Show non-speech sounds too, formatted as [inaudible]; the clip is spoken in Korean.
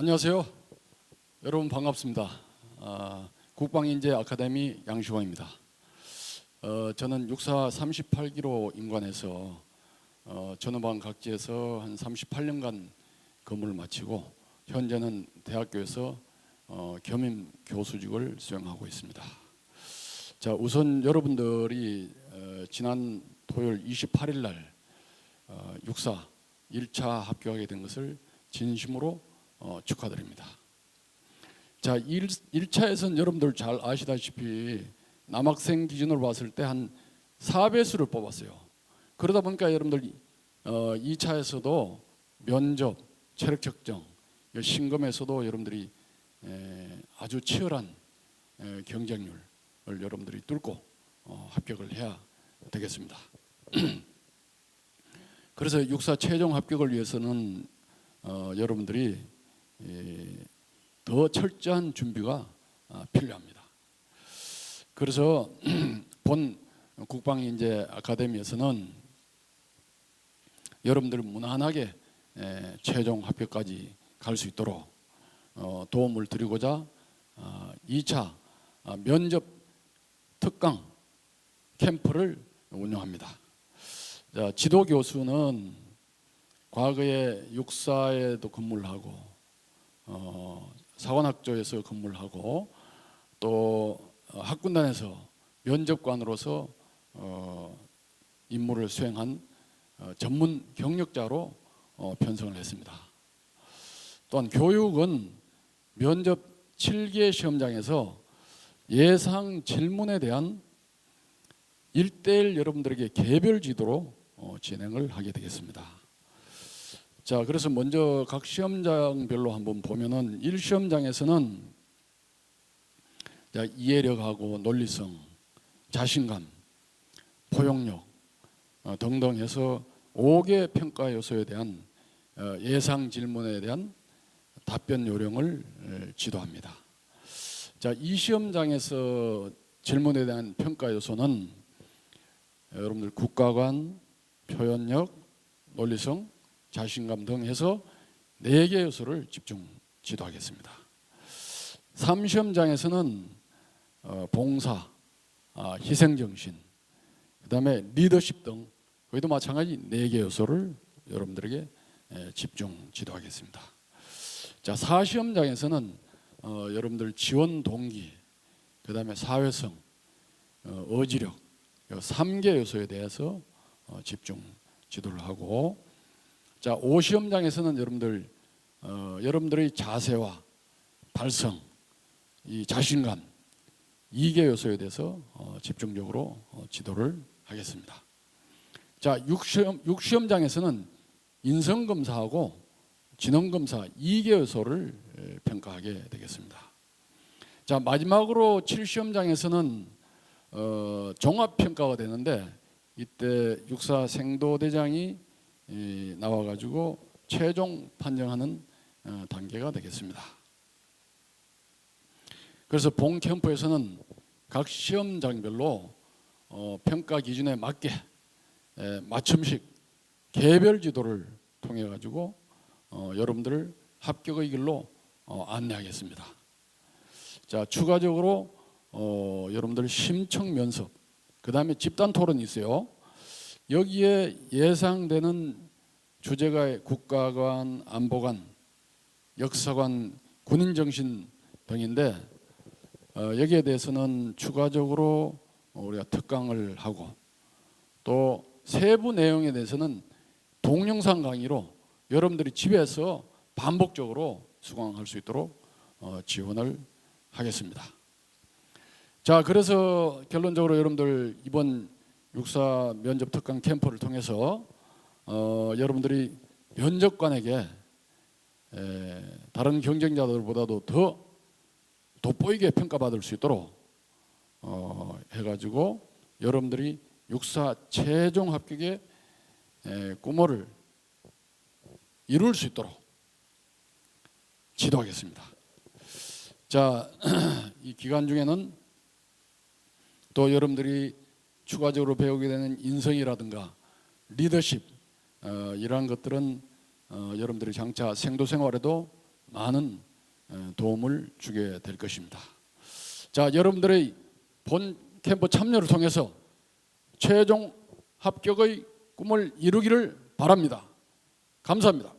안녕하세요. 여러분 반갑습니다. 아, 국방인재 아카데미 양시광입니다. 어, 저는 육사 38기로 임관해서 어, 전후방 각지에서 한 38년간 근무를 마치고 현재는 대학교에서 어, 겸임 교수직을 수행하고 있습니다. 자 우선 여러분들이 어, 지난 토요일 28일 날 어, 육사 1차 합격하게 된 것을 진심으로 어, 축하드립니다. 자, 1, 1차에서는 여러분들 잘 아시다시피 남학생 기준으로 봤을 때 한 4배수를 뽑았어요. 그러다 보니까 여러분들 어, 2차에서도 면접, 체력 측정, 이 신검에서도 여러분들이 에, 아주 치열한 에, 경쟁률을 여러분들이 뚫고 어, 합격을 해야 되겠습니다. [clears throat] 그래서 육사 최종 합격을 위해서는 어, 여러분들이 예, 더 철저한 준비가 아, 필요합니다. 그래서 [clears throat] 본 국방인재 아카데미에서는 여러분들 무난하게 에, 최종 합격까지 갈 수 있도록 어, 도움을 드리고자 아, 2차 아, 면접 특강 캠프를 운영합니다. 자, 지도 교수는 과거에 육사에도 근무를 하고 어, 사관학교에서 근무를 하고 또 어, 학군단에서 면접관으로서 어, 임무를 수행한 어, 전문 경력자로 어, 편성을 했습니다. 또한 교육은 면접 7개 시험장에서 예상 질문에 대한 1대1 여러분들에게 개별 지도로 어, 진행을 하게 되겠습니다. 자, 그래서 먼저 각 시험장별로 한번 보면은 1시험장에서는 자, 이해력하고 논리성, 자신감, 포용력 어, 등등 해서 5개 평가 요소에 대한 어, 예상 질문에 대한 답변 요령을 에, 지도합니다. 자, 이 시험장에서 질문에 대한 평가 요소는 여러분들 국가관, 표현력, 논리성, 자신감 등 해서 네 개 요소를 집중 지도하겠습니다. 3시험장에서는 어, 봉사, 아, 희생정신, 그 다음에 리더십 등 거기도 마찬가지 네 개 요소를 여러분들에게 에, 집중 지도하겠습니다. 자, 4시험장에서는 어, 여러분들 지원 동기, 그 다음에 사회성, 어, 어지력, 3개 요소에 대해서 어, 집중 지도를 하고 자, 5시험장에서는 여러분들 어, 여러분들의 자세와 발성, 이 자신감 이개 요소에 대해서 어, 집중적으로 어, 지도를 하겠습니다. 자, 6시험 6시험장에서는 인성 검사하고 지능 검사 이개 요소를 에, 평가하게 되겠습니다. 자, 마지막으로 7시험장에서는 어, 종합 평가가 되는데 이때 육사 생도대장이 이, 나와가지고 최종 판정하는 어, 단계가 되겠습니다. 그래서 본 캠프에서는 각 시험장별로 어, 평가 기준에 맞게 에, 맞춤식 개별 지도를 통해 가지고 어, 여러분들을 합격의 길로 어, 안내하겠습니다. 자 추가적으로 어, 여러분들 심층 면접, 그 다음에 집단 토론이 있어요. 여기에 예상되는 주제가 국가관, 안보관, 역사관, 군인 정신 등인데 어, 여기에 대해서는 추가적으로 우리가 특강을 하고 또 세부 내용에 대해서는 동영상 강의로 여러분들이 집에서 반복적으로 수강할 수 있도록 어, 지원을 하겠습니다. 자, 그래서 결론적으로 여러분들 이번 육사 면접 특강 캠프를 통해서 어, 여러분들이 면접관에게 에, 다른 경쟁자들보다도 더 돋보이게 평가받을 수 있도록 어, 해가지고 여러분들이 육사 최종 합격의 에, 꿈을 이룰 수 있도록 지도하겠습니다. 자, [clears throat] 이 기간 중에는 또 여러분들이 추가적으로 배우게 되는 인성이라든가 리더십 어, 이러한 것들은 어, 여러분들이 장차 생도 생활에도 많은 어, 도움을 주게 될 것입니다. 자, 여러분들의 본 캠프 참여를 통해서 최종 합격의 꿈을 이루기를 바랍니다. 감사합니다.